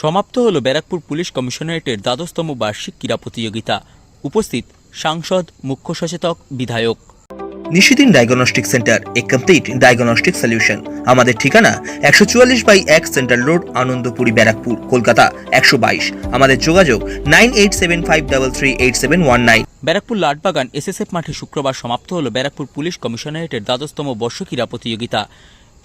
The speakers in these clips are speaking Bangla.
সমাপ্ত হল ব্যারাকপুর পুলিশ কমিশনারেটের দ্বাদশতম বার্ষিক ক্রীড়া প্রতিযোগিতা। উপস্থিত সাংসদ মুখ্য সচেতক বিধায়ক। নিশিদিন ডায়াগনস্টিক সেন্টার এ কমপ্লিট ডায়াগনস্টিক সলিউশন। আমাদের ঠিকানা একশো চুয়াল্লিশ বাই এক সেন্ট্রাল রোড আনন্দপুরি ব্যারাকপুর কলকাতা একশো বাইশ। আমাদের যোগাযোগ nine eight seven five double three eight seven one nine. Barrackpore Latbagan SSF মাঠে শুক্রবার সমাপ্ত হল ব্যারাকপুর পুলিশ কমিশনারেটের দ্বাদশতম বর্ষ ক্রীড়া প্রতিযোগিতা।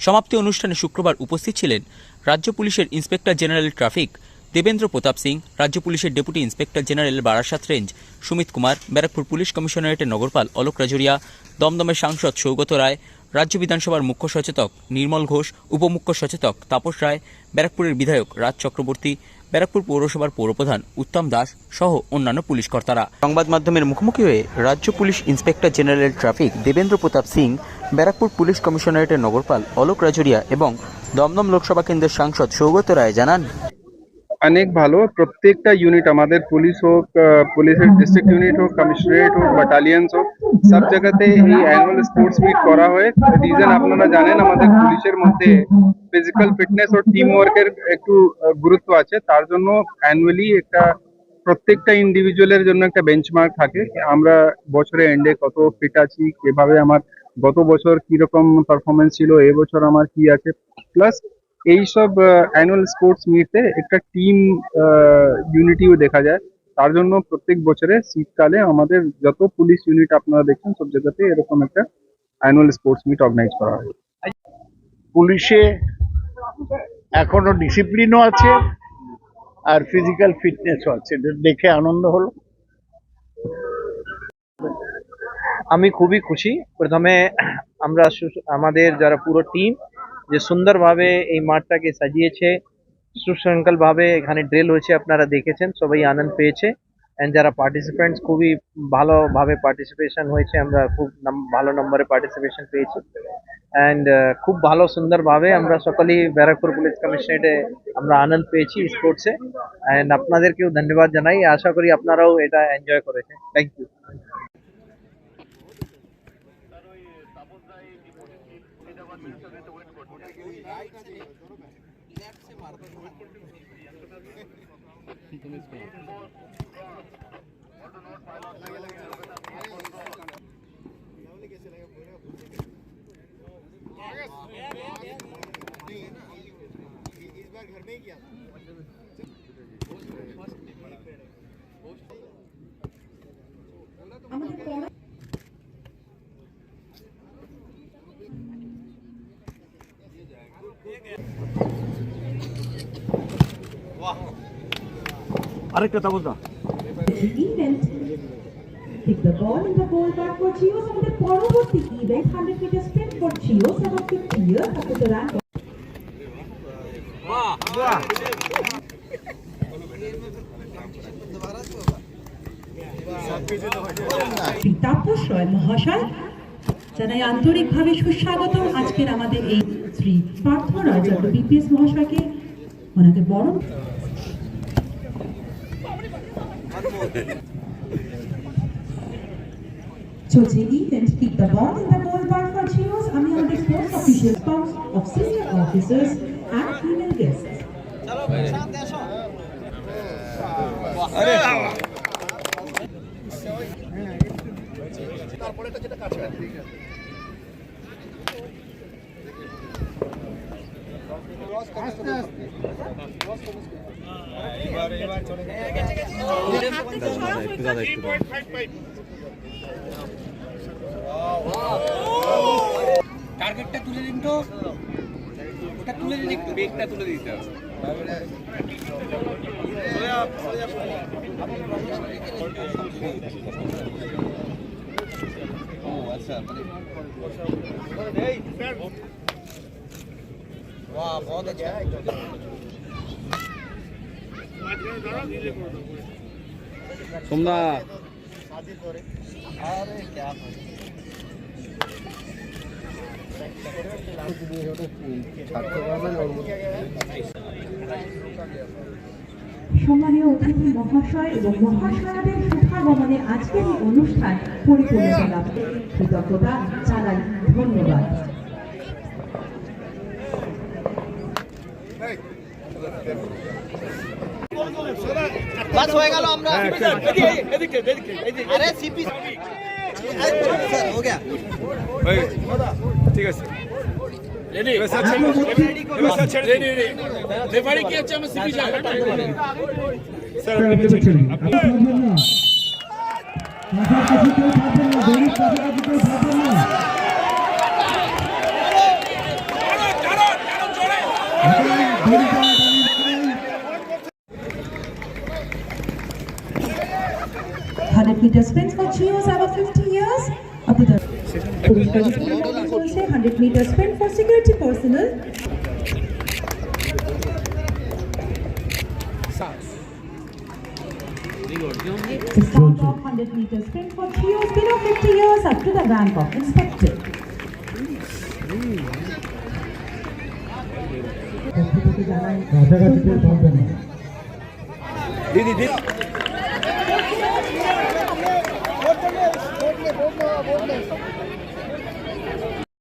সমাপ্তি অনুষ্ঠানে শুক্রবার উপস্থিত ছিলেন রাজ্য পুলিশের inspector general traffic, Devendra Pratap Singh, রাজ্য পুলিশের deputy inspector general Barasat range, Sumit Kumar, Barrackpore police কমিশনারেটের নগরপাল অলোক রাজুরিয়া, দমদমের সাংসদ সৌগত রায়, রাজ্য বিধানসভার মুখ্য সচেতক নির্মল ঘোষ, উপমুখ্য সচেতক তাপস রায়, ব্যারাকপুরের বিধায়ক রাজ চক্রবর্তী, ব্যারাকপুর পৌরসভার পৌরপ্রধান উত্তম দাস সহ অন্যান্য পুলিশ কর্তারা। সংবাদ মাধ্যমের মুখোমুখি হয়ে রাজ্য police inspector general traffic Devendra Pratap Singh, Barrackpore police কমিশনারেটের নগরপাল অলোক রাজুরিয়া এবং দমদম লোকসভা কেন্দ্রের সাংসদ সৌগত রায় জানান। অনেক ভালো। প্রত্যেকটা ইউনিট আমাদের পুলিশ হোক পুলিশের ডিস্ট্রিক্ট ইউনিট হোক কমিশনারেট হোক বাটালিয়ন্স হোক, সব জায়গাতে এই অ্যানুয়াল স্পোর্টস মিট করা হয়। রিজন আপনারা জানেন, আমাদের পুলিশের মধ্যে ফিজিক্যাল ফিটনেস ও টিম ওয়ার্কের একটু গুরুত্ব আছে। তার জন্য অ্যানুয়ালি একটা প্রত্যেকটা ইন্ডিভিজুয়ালের জন্য একটা বেঞ্চমার্ক থাকে। আমরা বছরে এন্ডে কত ফিট আছি, কীভাবে আমার গত বছর কীরকম পারফরমেন্স ছিল এবছর আমার কি আছে? প্লাস এইসব অ্যানুয়াল স্পোর্টস মিটে একটা টিম ইউনিটিও দেখা যায়। তার জন্য প্রত্যেক বছরে শীতকালে আমাদের যত পুলিশ ইউনিট আপনারা দেখছেন, সব জায়গাতে এরকম একটা অ্যানুয়াল স্পোর্টস মিট অর্গানাইজ করা হয়। পুলিশে এখনও ডিসিপ্লিনও আছে, আর ফিজিক্যাল ফিটনেসও আছে। দেখে আনন্দ হলো। আমি খুবই খুশি। প্রথমে আমরা আমাদের যারা পুরো টিম যে সুন্দরভাবে এই মাঠটাকে সাজিয়েছে, সুশৃঙ্খলভাবে এখানে ড্রিল হয়েছে আপনারা দেখেছেন, সবাই আনন্দ পেয়েছে। অ্যান্ড যারা পার্টিসিপেন্টস খুবই ভালোভাবে পার্টিসিপেশন হয়েছে, আমরা খুব ভালো নম্বরে পার্টিসিপেশন পেয়েছি। অ্যান্ড খুব ভালো সুন্দরভাবে আমরা সকলেই ব্যারাকপুর পুলিশ কমিশনারেটে আমরা আনন্দ পেয়েছি স্পোর্টসে অ্যান্ড আপনাদেরকেও ধন্যবাদ জানাই। আশা করি আপনারাও এটা এনজয় করেছেন। থ্যাংক ইউ इस बार घर में ही किया था bar for Chios আমাদের পরবর্তী event 100 metre sprint for Chios এবং 50 years after the rank Shri Tapas Roy মহাশয় আন্তরিকভাবে সুস্বাগত আজকের আমাদের এই শ্রী পার্থ রায় বিপিএস মহাশয়কে ওনাকে বরণ চলছে event kick the ball in the goal the for officials, আমি আমাদের sports official and of senior officers and female guest টার্গেটটা তুলে দিন তো। ওটা তুলে দিন, একটু বেগটা তুলে দিতে হবে। ও আচ্ছা মানে वाह बहुत अच्छा सोमनाथ अरे क्या সম্মানীয় অতিথি মহাশয় এবং মহাশয়াদের শুভাগমনে আজকের এই অনুষ্ঠান পরিপূর্ণতা লাভ করে কৃতজ্ঞতা জানাই ধন্যবাদ ঠিক আছে। রেডি এবার ছেড়ে রেডি রেডি রেফারি কি হচ্ছে? আমার সিপি স্যার আপনি ছেড়ে দিন। আপনি Hundred meter sprints for trios above 50 years. Up to the hundred meter sprint for security personnel. The start of hundred meter sprint for trios below 50 years up to the rank of inspector.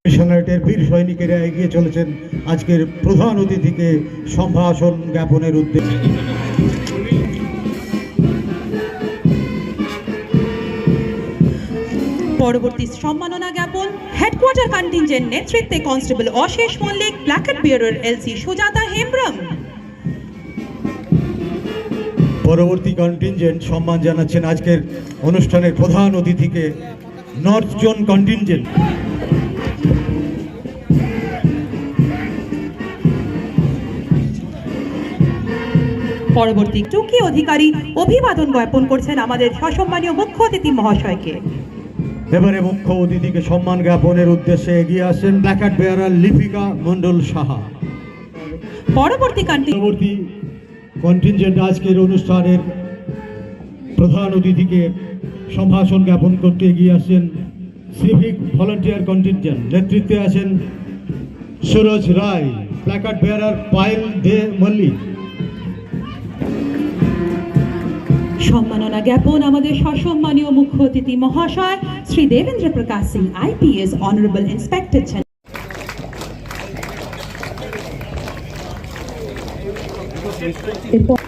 মিশনারিটের বীর সৈনিকেরা এগিয়ে চলেছেন আজকের প্রধান অতিথিকে সম্ভাষণ জ্ঞাপনের উদ্দেশ্যে। পরবর্তী সম্মাননা জ্ঞাপন হেডকোয়ার্টার কন্টিনজেন্ট নেতৃত্বে constable Ashesh Mallick placard bearer LC Sujata Hembram. পরবর্তী কন্টিনজেন্ট সম্মান জানাচ্ছেন আজকের অনুষ্ঠানের প্রধান অতিথিকে নর্থ জোন কন্টিনজেন্ট পরবর্তী টুকি অধিকারী অভিবাদন জ্ঞাপন করছেন আমাদের সসম্মানীয় মুখ্য অতিথি মহাশয়কে। এবারে মুখ্য অতিথিকে সম্মান জ্ঞাপনের উদ্দেশ্যে এগিয়ে আসেন প্ল্যাকার্ড বেয়ারার লিপিকা মণ্ডল সাহা। পরবর্তী পরবর্তী কন্টিনজেন্ট আজকের অনুষ্ঠানের প্রধান অতিথিকে সম্ভাষণ জ্ঞাপন করতে এগিয়ে আসেন সিভিক ভলান্টিয়ার কন্টিনজেন্ট নেতৃত্বে আছেন সুরজ রায় প্ল্যাকার্ড বেয়ারার পায়েল দে মল্লিক। সম্মাননা জ্ঞাপন আমাদের সসম্মানীয় মুখ্য অতিথি মহাশয় Shri Devendra Prakash Singh IPS honourable inspector এরপর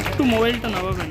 একটু মোবাইলটা নামাবেন।